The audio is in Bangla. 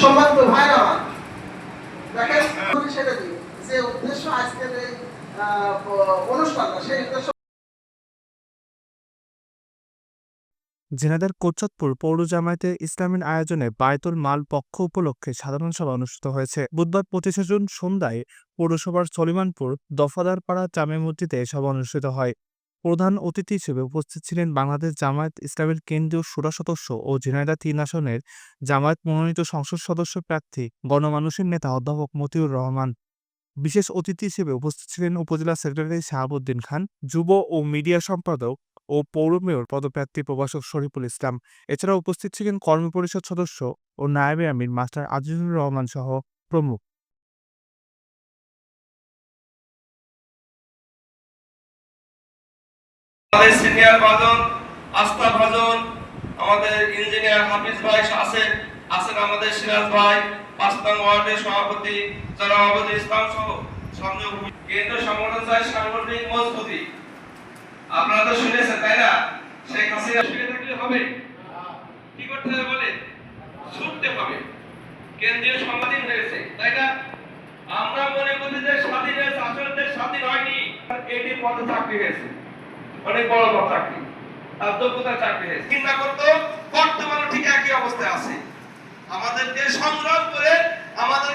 সম্মানিত আমার দেখেন সেটা যে উদ্দেশ্য আজকের এই অনুষ্ঠানটা, সেই উদ্দেশ্য ঝিনাইদহের কোচতপুর পৌর জামায়াতে ইসলামীর আয়োজনে বায়তুল মাল পক্ষ উপলক্ষে সাধারণ সভা অনুষ্ঠিত হয়েছে। বুধবার পঁচিশে জুন সন্ধ্যায় পৌরসভার সলিমানপুর দফাদারপাড়া জামে মসজিদে সভা অনুষ্ঠিত হয়। প্রধান অতিথি হিসেবে উপস্থিত ছিলেন বাংলাদেশ জামায়াত ইসলামের কেন্দ্রীয় সুরা সদস্য ও ঝিনাইদহ তিন আসনের জামায়াত মনোনীত সংসদ সদস্য প্রার্থী, গণমানুষের নেতা অধ্যাপক মতিউর রহমান। বিশেষ অতিথি হিসেবে উপস্থিত ছিলেন উপজেলা সেক্রেটারি শাহাবুদ্দিন খান, যুব ও মিডিয়া সম্পাদক ও পৌর মেয়র পদপ্রার্থী প্রভাষক শরীফুল ইসলাম। এছাড়া উপস্থিত ছিলেন কর্ম পরিষদ সদস্য ও নায়েবে আমির, মাস্টার আজিজুর রহমান সহ প্রমুখ। আমাদের সিনিয়র ভাজন, আস্থা ভাজন, আমাদের ইঞ্জিনিয়ার হাফিজ ভাই আছেন আছেন আমাদের সিরাজ ভাই পাঁচ নং ওয়ার্ডের সভাপতি আবুল ইসলাম সহ কেন্দ্র সংগঠন চাই সাংগঠনিক মজবুতি। আপনারা তো শুনেছেন, তাই না? শেখ হাসিনা শুনে থাকলে হবে। কি করতে হবে বলে? ছুটতে হবে। কেন্দ্রীয় সংগঠন হয়েছে, তাই না? আমরা মনে করি যে স্বাধীন হয়েছে স্বাধীন হয়নি। এটি পদে চাকরি হয়েছে। অনেক বড় বড় চাকরি। তার দক্ষতা চাকরি হয়েছে। চিন্তা করতো, বর্তমানে ঠিক একই অবস্থায় আছে। আমাদেরকে সংগ্রাম করে আমাদের